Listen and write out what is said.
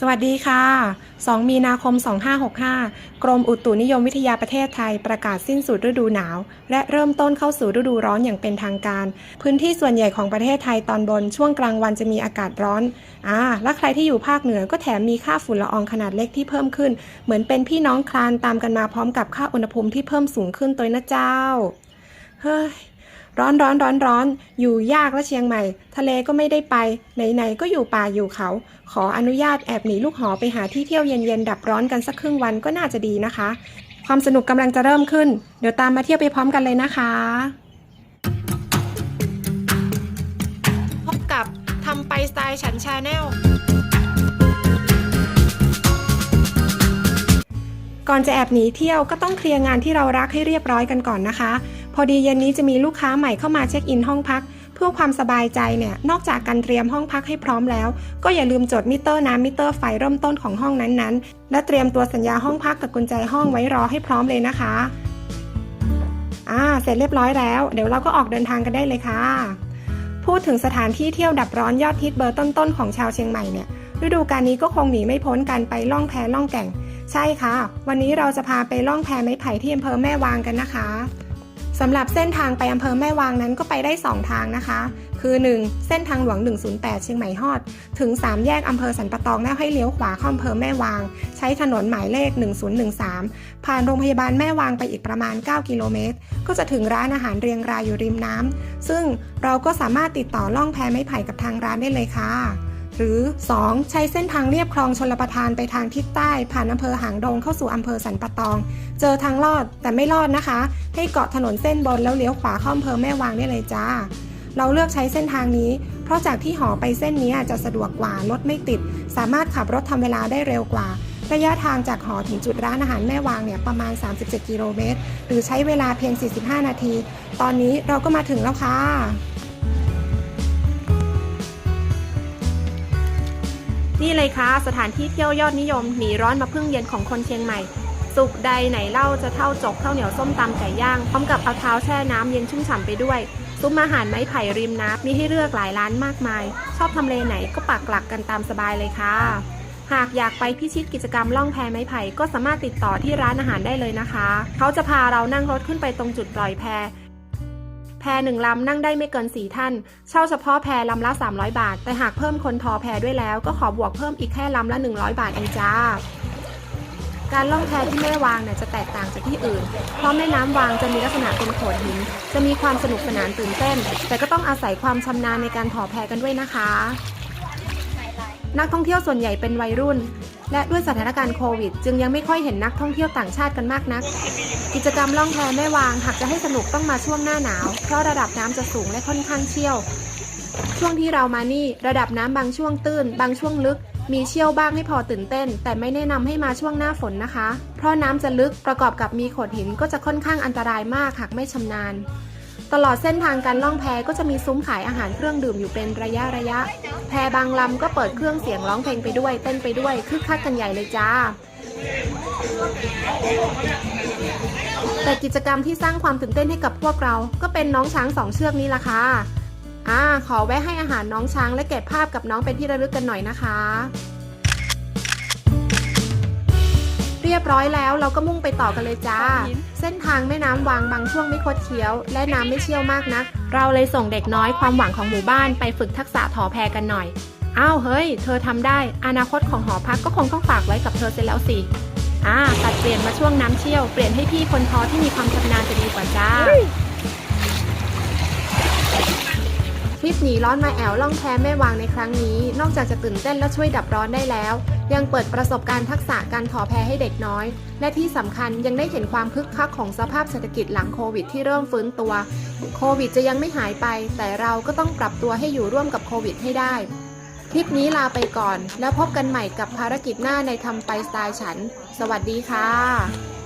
สวัสดีค่ะ 2 มีนาคม 2565 กรมอุตุนิยมวิทยาประเทศไทยประกาศสิ้นสุดฤดูหนาว และเริ่มต้นเข้าสู่ฤดูร้อนอย่างเป็นทางการ พื้นที่ส่วนใหญ่ของประเทศไทยตอนบนช่วงกลางวันจะมีอากาศร้อน อ่า และใครที่อยู่ภาคเหนือก็แถมมีค่าฝุ่นละอองขนาดเล็กที่เพิ่มขึ้น เหมือนเป็นพี่น้องคลานตามกันมาพร้อมกับค่าอุณหภูมิที่เพิ่มสูงขึ้นตัวนะเจ้า เฮ้ย ร้อนร้อนร้อนร้อน อยู่ยากและเชียงใหม่ ทะเลก็ไม่ได้ไป ไหนๆก็อยู่ป่าอยู่เขา ขออนุญาตแอบหนีลูกหอไปหาที่เที่ยวเย็นๆ ดับร้อนกันสักครึ่งวันก็น่าจะดีนะคะ ความสนุกกำลังจะเริ่มขึ้น เดี๋ยวตามมาเที่ยวไปพร้อมกันเลยนะคะ พบกับทำไปสไตล์ฉันชาแนลก่อนจะแอบหนีเที่ยวก็ต้องเคลียร์งานที่เรารักให้เรียบร้อยกันก่อนนะคะพ อดีเย็นนี้จะมีลูกค้าใหม่เข้ามาเช็คอินห้องพัก เพื่อความสบายใจเนี่ยนอกจากการเตรียมห้องพักให้พร้อมแล้ว ก็อย่าลืมจดมิเตอร์น้ำมิเตอร์ไฟเริ่มต้นของห้องนั้นๆ และเตรียมตัวสัญญาห้องพักกับกุญแจห้องไว้รอให้พร้อมเลยนะคะอ่าเสร็จเรียบร้อยแล้ว เดี๋ยวเราก็ออกเดินทางกันได้เลยค่ะ พูดถึงสถานที่เที่ยวดับร้อนยอดฮิตเบอร์ต้นๆของชาวเชียงใหม่เนี่ยฤดูกาลนี้ก็คงหนีไม่พ้นการไปล่องแพล่องแก่ง ใช่ค่ะ วันนี้เราจะพาไปล่องแพไม้ไผ่ที่อำเภอแม่วางกันนะคะ สำหรับเส้นทางไปอำเภอแม่วางนั้นก็ไปได้ 2 ทางนะคะ คือ 1 เส้นทางหลวง 108 เชียงใหม่ฮอด ถึง 3 แยกอำเภอสันปะตองแล้วให้เลี้ยวขวาเข้าอำเภอแม่วาง ใช้ถนนหมายเลข 1013 ผ่านโรงพยาบาลแม่วางไปอีกประมาณ 9 กิโลเมตร ก็จะถึงร้านอาหารเรียงรายอยู่ริมน้ำซึ่งเราก็สามารถติดต่อล่องแพไม้ไผ่กับทางร้านได้เลยค่ะ หรือ 2. ใช้เส้นทางเรียบคลองชลประทานไปทางทิศใต้ ผ่านอำเภอหางดงเข้าสู่อำเภอสันปะตอง เจอทางลอดแต่ไม่ลอดนะคะ ให้เกาะถนนเส้นบนแล้วเลี้ยวขวาเข้าอำเภอแม่วางได้เลยจ้า เราเลือกใช้เส้นทางนี้ เพราะจากที่หอไปเส้นนี้จะสะดวกกว่ารถไม่ติด สามารถขับรถทำเวลาได้เร็วกว่าระยะทางจากหอถึงจุดร้านอาหารแม่วางเนี่ยประมาณ 37 กิโลเมตร หรือใช้เวลาเพียง 45 นาที ตอนนี้เราก็มาถึงแล้วค่ะ นี่เลยค่ะสถานที่เที่ยวยอดนิยมหนีร้อนมาพึ่งเย็นของคนเชียงใหม่สุขใดไหนเล่าจะเท่าจกข้าวเหนียวส้มตำไก่ย่าง พร้อมกับเอาเท้าแช่น้ำเย็นชุ่มฉ่ำไปด้วย ซุ้มอาหารไม้ไผ่ริมน้ำมีให้เลือกหลายร้านมากมาย ชอบทำเลไหนก็ปักหลักกันตามสบายเลยค่ะ หากอยากไปพิชิตกิจกรรมล่องแพไม้ไผ่ก็สามารถติดต่อที่ร้านอาหารได้เลยนะคะ เขาจะพาเรานั่งรถขึ้นไปตรงจุดปล่อยแพ แพหนึ่งลำนั่งได้ไม่เกิน 4 ท่าน เช่าเฉพาะแพลำละ 300 บาท แต่หากเพิ่มคนทอแพด้วยแล้ว ก็ขอบวกเพิ่มอีกแค่ลำละ 100 บาทเองจ้า การล่องแพที่แม่วางเนี่ยจะแตกต่างจากที่อื่น เพราะแม่น้ำวางจะมีลักษณะเป็นโขดหิน จะมีความสนุกสนานตื่นเต้น แต่ก็ต้องอาศัยความชำนาญในการถอแพกันด้วยนะคะ นักท่องเที่ยวส่วนใหญ่เป็นวัยรุ่น และด้วยสถานการณ์โควิด จึงยังไม่ค่อยเห็นนักท่องเที่ยวต่างชาติกันมากนัก กิจกรรมล่องแพแม่วางหากจะให้สนุกต้องมาช่วงหน้าหนาว เพราะระดับน้ำจะสูงและค่อนข้างเชี่ยว ช่วงที่เรามานี่ระดับน้ำบางช่วงตื้น บางช่วงลึก มีเชี่ยวบ้างให้พอตื่นเต้น แต่ไม่แนะนำให้มาช่วงหน้าฝนนะคะ เพราะน้ำจะลึกประกอบกับมีโขดหินก็จะค่อนข้างอันตรายมากหากไม่ชำนาญ ตลอดเส้นทางการล่องแพก็จะมีซุ้มขายอาหารเครื่องดื่มอยู่เป็นระยะระยะ แพบางลำก็เปิดเครื่องเสียงร้องเพลงไปด้วย เต้นไปด้วยคึกคักกันใหญ่เลยจ้า แต่กิจกรรมที่สร้างความตื่นเต้นให้กับพวกเรา ก็เป็นน้องช้างสองเชือกนี้ล่ะค่ะอ่าขอแวะให้อาหารน้องช้างและเก็บภาพกับน้องเป็นที่ระลึกกันหน่อยนะคะ ยบร้อยแล้ว เราก็มุ่งไปต่อกันเลยจ้า เส้นทางแม่น้ำวางบางช่วงไม่คดเคี้ยว และน้ำไม่เชี่ยวมากนัก เราเลยส่งเด็กน้อยความหวังของหมู่บ้านไปฝึกทักษะถอแพกันหน่อย อ้าวเฮ้ย เธอทำได้ อนาคตของหอพักก็คงต้องฝากไว้กับเธอเสียแล้วสิอ่าตัดเปลี่ยนมาช่วงน้ำเชี่ยว เปลี่ยนให้พี่คนทอที่มีความชำนาญจะดีกว่าจ้า ทริปหนีร้อนมาแอวล่องแพแม่วางในครั้งนี้ นอกจากจะตื่นเต้นและช่วยดับร้อนได้แล้ว ยังเปิดประสบการณ์ทักษะการถอแพให้เด็กน้อย และที่สำคัญยังได้เห็นความคึกคักของสภาพเศรษฐกิจหลังโควิดที่เริ่มฟื้นตัว โควิดจะยังไม่หายไป แต่เราก็ต้องปรับตัวให้อยู่ร่วมกับโควิดให้ได้ คลิปนี้ลาไปก่อน แล้วพบกันใหม่กับภารกิจหน้าในทำไปสไตล์ฉัน สวัสดีค่ะ